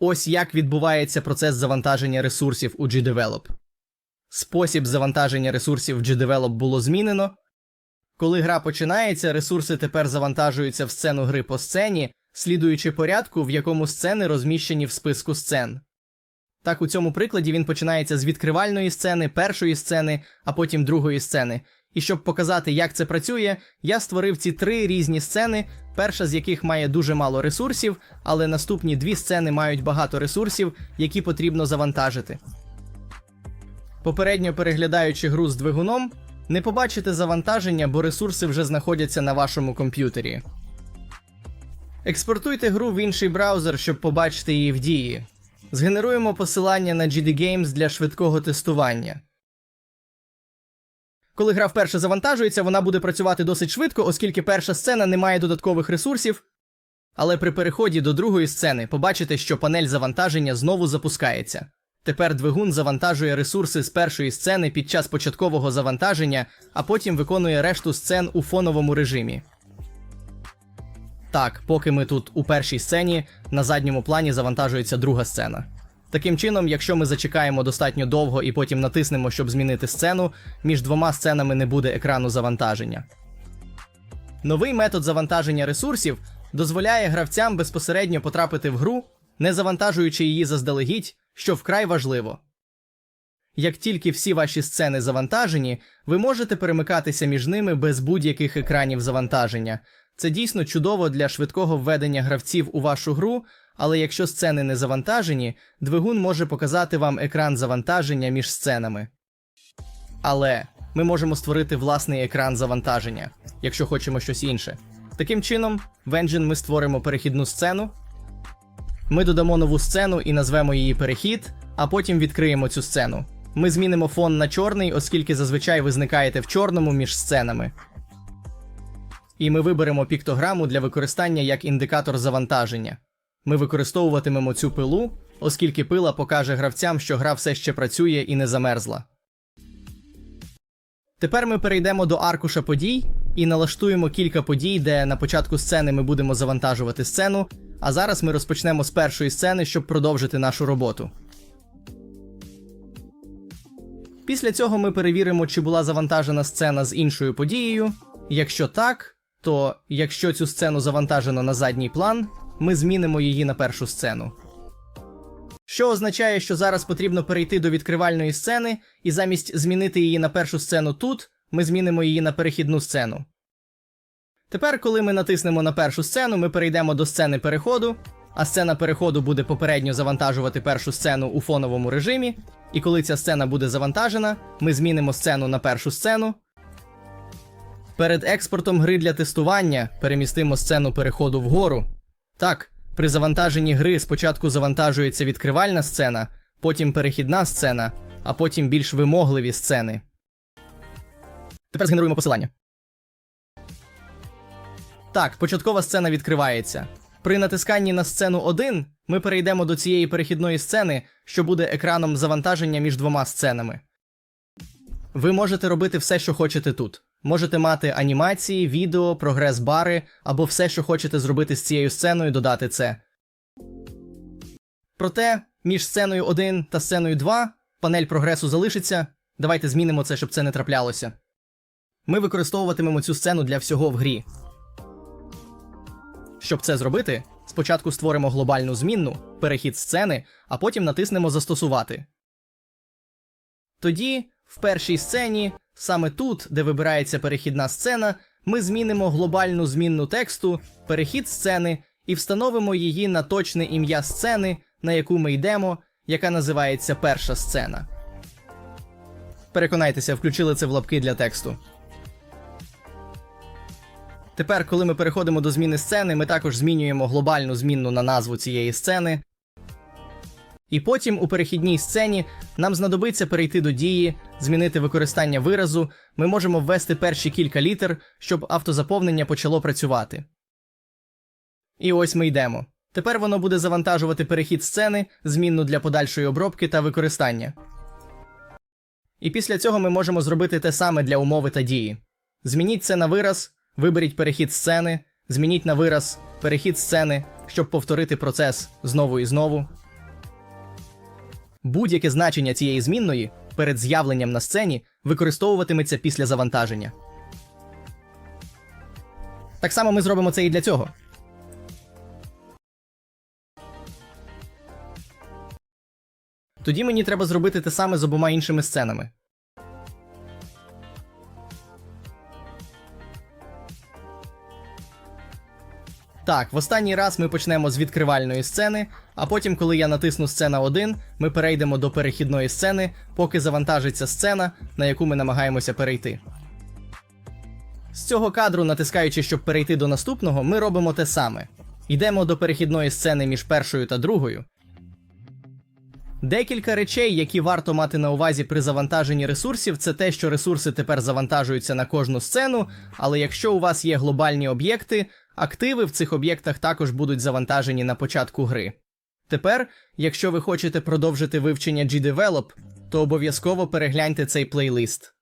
Ось як відбувається процес завантаження ресурсів у GDevelop. Спосіб завантаження ресурсів в GDevelop було змінено. Коли гра починається, ресурси тепер завантажуються в сцену гри по сцені, слідуючи порядку, в якому сцени розміщені в списку сцен. Так, у цьому прикладі він починається з відкривальної сцени, першої сцени, а потім другої сцени. І щоб показати, як це працює, я створив ці три різні сцени, перша з яких має дуже мало ресурсів, але наступні дві сцени мають багато ресурсів, які потрібно завантажити. Попередньо переглядаючи гру з двигуном, не побачите завантаження, бо ресурси вже знаходяться на вашому комп'ютері. Експортуйте гру в інший браузер, щоб побачити її в дії. Згенеруємо посилання на GD Games для швидкого тестування. Коли гра вперше завантажується, вона буде працювати досить швидко, оскільки перша сцена не має додаткових ресурсів. Але при переході до другої сцени побачите, що панель завантаження знову запускається. Тепер двигун завантажує ресурси з першої сцени під час початкового завантаження, а потім виконує решту сцен у фоновому режимі. Так, поки ми тут у першій сцені, на задньому плані завантажується друга сцена. Таким чином, якщо ми зачекаємо достатньо довго і потім натиснемо, щоб змінити сцену, між двома сценами не буде екрану завантаження. Новий метод завантаження ресурсів дозволяє гравцям безпосередньо потрапити в гру, не завантажуючи її заздалегідь, що вкрай важливо. Як тільки всі ваші сцени завантажені, ви можете перемикатися між ними без будь-яких екранів завантаження. Це дійсно чудово для швидкого введення гравців у вашу гру, але якщо сцени не завантажені, двигун може показати вам екран завантаження між сценами. Але ми можемо створити власний екран завантаження, якщо хочемо щось інше. Таким чином, в Engine ми створимо перехідну сцену. Ми додамо нову сцену і назвемо її перехід, а потім відкриємо цю сцену. Ми змінимо фон на чорний, оскільки зазвичай ви зникаєте в чорному між сценами. І ми виберемо піктограму для використання як індикатор завантаження. Ми використовуватимемо цю пилу, оскільки пила покаже гравцям, що гра все ще працює і не замерзла. Тепер ми перейдемо до аркуша подій і налаштуємо кілька подій, де на початку сцени ми будемо завантажувати сцену, а зараз ми розпочнемо з першої сцени, щоб продовжити нашу роботу. Після цього ми перевіримо, чи була завантажена сцена з іншою подією. Якщо так, то якщо цю сцену завантажено на задній план, ми змінимо її на першу сцену. Що означає, що зараз потрібно перейти до відкривальної сцени, і замість змінити її на першу сцену тут, ми змінимо її на перехідну сцену. Тепер, коли ми натиснемо на першу сцену, ми перейдемо до сцени переходу, а сцена переходу буде попередньо завантажувати першу сцену у фоновому режимі. І коли ця сцена буде завантажена, ми змінимо сцену на першу сцену. Перед експортом гри для тестування перемістимо сцену переходу вгору. Так, при завантаженні гри спочатку завантажується відкривальна сцена, потім перехідна сцена, а потім більш вимогливі сцени. Тепер згенеруємо посилання. Так, початкова сцена відкривається. При натисканні на сцену 1 ми перейдемо до цієї перехідної сцени, що буде екраном завантаження між двома сценами. Ви можете робити все, що хочете тут. Можете мати анімації, відео, прогрес-бари або все, що хочете зробити з цією сценою, додати це. Проте між сценою 1 та сценою 2 панель прогресу залишиться. Давайте змінимо це, щоб це не траплялося. Ми використовуватимемо цю сцену для всього в грі. Щоб це зробити, спочатку створимо глобальну змінну, перехід сцени, а потім натиснемо Застосувати. Тоді, в першій сцені, саме тут, де вибирається перехідна сцена, ми змінимо глобальну змінну тексту, перехід сцени і встановимо її на точне ім'я сцени, на яку ми йдемо, яка називається перша сцена. Переконайтеся, включили це в лапки для тексту. Тепер, коли ми переходимо до зміни сцени, ми також змінюємо глобальну змінну на назву цієї сцени. І потім у перехідній сцені нам знадобиться перейти до дії, змінити використання виразу. Ми можемо ввести перші кілька літер, щоб автозаповнення почало працювати. І ось ми йдемо. Тепер воно буде завантажувати перехід сцени, змінну для подальшої обробки та використання. І після цього ми можемо зробити те саме для умови та дії. Змініть це на вираз, виберіть перехід сцени, змініть на вираз перехід сцени, щоб повторити процес знову і знову. Будь-яке значення цієї змінної перед з'явленням на сцені використовуватиметься після завантаження. Так само ми зробимо це і для цього. Тоді мені треба зробити те саме з обома іншими сценами. Так, в останній раз ми почнемо з відкривальної сцени, а потім, коли я натисну сцена 1, ми перейдемо до перехідної сцени, поки завантажиться сцена, на яку ми намагаємося перейти. З цього кадру, натискаючи, щоб перейти до наступного, ми робимо те саме. Йдемо до перехідної сцени між першою та другою. Декілька речей, які варто мати на увазі при завантаженні ресурсів, це те, що ресурси тепер завантажуються на кожну сцену, але якщо у вас є глобальні об'єкти, активи в цих об'єктах також будуть завантажені на початку гри. Тепер, якщо ви хочете продовжити вивчення GDevelop, то обов'язково перегляньте цей плейлист.